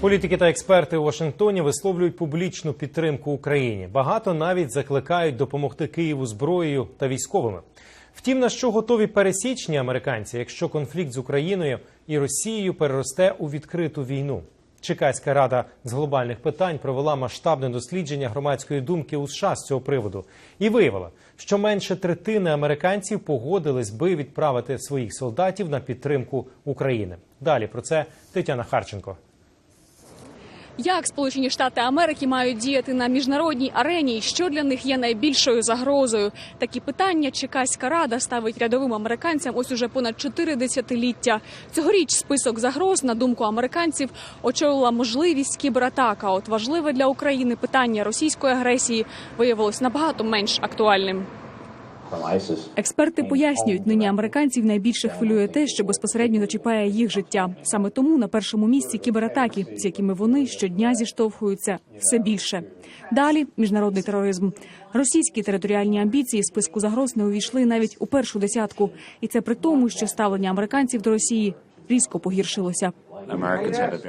Політики та експерти у Вашингтоні висловлюють публічну підтримку Україні. Багато навіть закликають допомогти Києву зброєю та військовими. Втім, на що готові пересічні американці, якщо конфлікт з Україною і Росією переросте у відкриту війну? Чекаська рада з глобальних питань провела масштабне дослідження громадської думки у США з цього приводу і виявила, що менше третини американців погодились би відправити своїх солдатів на підтримку України. Далі про це Тетяна Харченко. Як Сполучені Штати Америки мають діяти на міжнародній арені, і що для них є найбільшою загрозою? Такі питання Чекаська рада ставить рядовим американцям ось уже понад чотири десятиліття. Цьогоріч список загроз, на думку американців, очолила можливість кібератак. А От важливе для України питання російської агресії виявилось набагато менш актуальним. Експерти пояснюють, нині американців найбільше хвилює те, що безпосередньо зачіпає їх життя. Саме тому на першому місці кібератаки, з якими вони щодня зіштовхуються все більше. Далі міжнародний тероризм. Російські територіальні амбіції списку загроз не увійшли навіть у першу десятку, і це при тому, що ставлення американців до Росії різко погіршилося.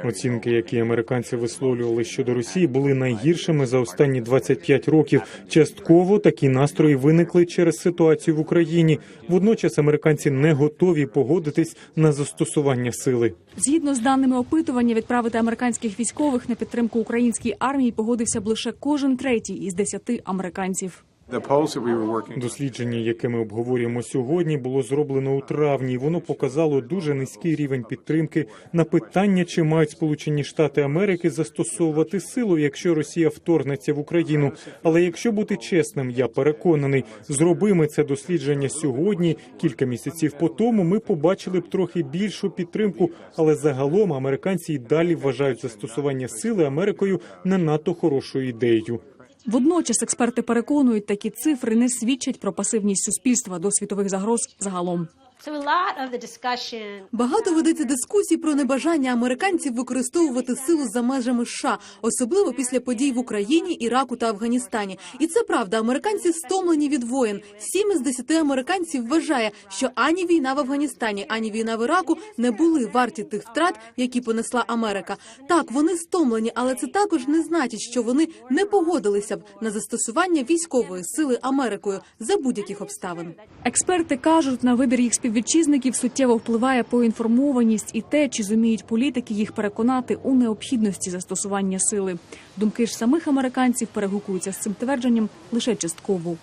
Оцінки, які американці висловлювали щодо Росії, були найгіршими за останні 25 років. Частково такі настрої виникли через ситуацію в Україні. Водночас американці не готові погодитись на застосування сили. Згідно з даними опитування, відправити американських військових на підтримку української армії погодився б лише кожен третій із десяти американців. Дослідження, яке ми обговорюємо сьогодні, було зроблено у травні. і Воно показало дуже низький рівень підтримки на питання, чи мають Сполучені Штати Америки застосовувати силу, якщо Росія вторгнеться в Україну. Але якщо бути чесним, я переконаний, зробимо це дослідження сьогодні. Кілька місяців по тому ми побачили б трохи більшу підтримку, але загалом американці й далі вважають застосування сили Америкою не надто хорошою ідеєю. Водночас експерти переконують, такі цифри не свідчать про пасивність суспільства до світових загроз загалом. So a lot of the discussion Багато ведеться дискусій про небажання американців використовувати силу за межами США, особливо після подій в Україні, Іраку та Афганістані. І це правда. Американці стомлені від воєн. Сім із десяти американців вважає, що ані війна в Афганістані, ані війна в Іраку не були варті тих втрат, які понесла Америка. Так, вони стомлені, але це також не значить, що вони не погодилися б на застосування військової сили Америкою за будь-яких обставин. Експерти кажуть, на вибір їх співвітчизників суттєво впливає поінформованість і те, чи зуміють політики їх переконати у необхідності застосування сили. Думки ж самих американців перегукуються з цим твердженням лише частково.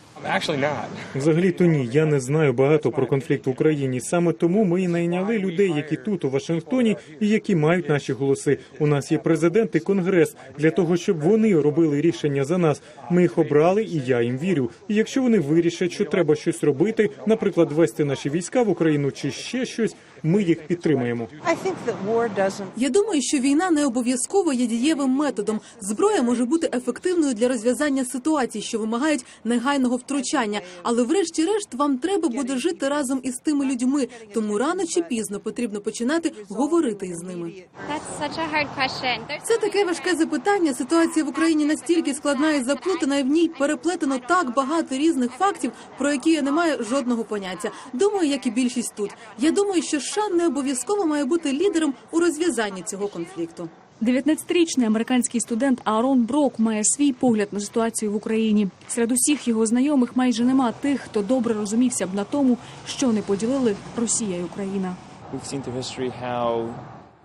Взагалі то ні, я не знаю багато про конфлікт в Україні. Саме тому ми і найняли людей, які тут у Вашингтоні, і які мають наші голоси. У нас є президент і конгрес для того, щоб вони робили рішення за нас. Ми їх обрали, і я їм вірю. І якщо вони вирішать, що треба щось робити, наприклад, вести наші війська в Україну чи ще щось, ми їх підтримаємо. I think that war doesn't Я думаю, що війна не обов'язково є дієвим методом. Зброя може бути ефективною для розв'язання ситуацій, що вимагають негайного втручання. Але, врешті-решт, вам треба буде жити разом із тими людьми. Тому рано чи пізно потрібно починати говорити із ними. Це таке важке запитання. Ситуація в Україні настільки складна і заплутана, і в ній переплетено так багато різних фактів, про які я не маю жодного поняття. Думаю, як і більшість тут. Я думаю, що США не обов'язково має бути лідером у розв'язанні цього конфлікту. 19-річний американський студент Аарон Брок має свій погляд на ситуацію в Україні. Серед усіх його знайомих майже нема тих, хто добре розумівся б на тому, що не поділили Росія і Україна.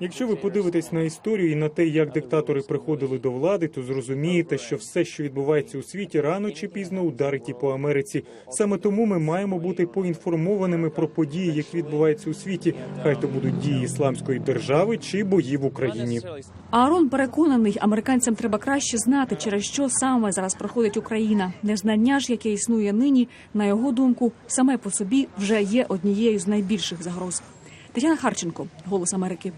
Якщо ви подивитесь на історію і на те, як диктатори приходили до влади, то зрозумієте, що все, що відбувається у світі, рано чи пізно ударить і по Америці. Саме тому ми маємо бути поінформованими про події, які відбуваються у світі. Хай то будуть дії ісламської держави чи бої в Україні. Аарон переконаний, американцям треба краще знати, через що саме зараз проходить Україна. Незнання ж, яке існує нині, на його думку, саме по собі вже є однією з найбільших загроз. Тетяна Харченко, Голос Америки.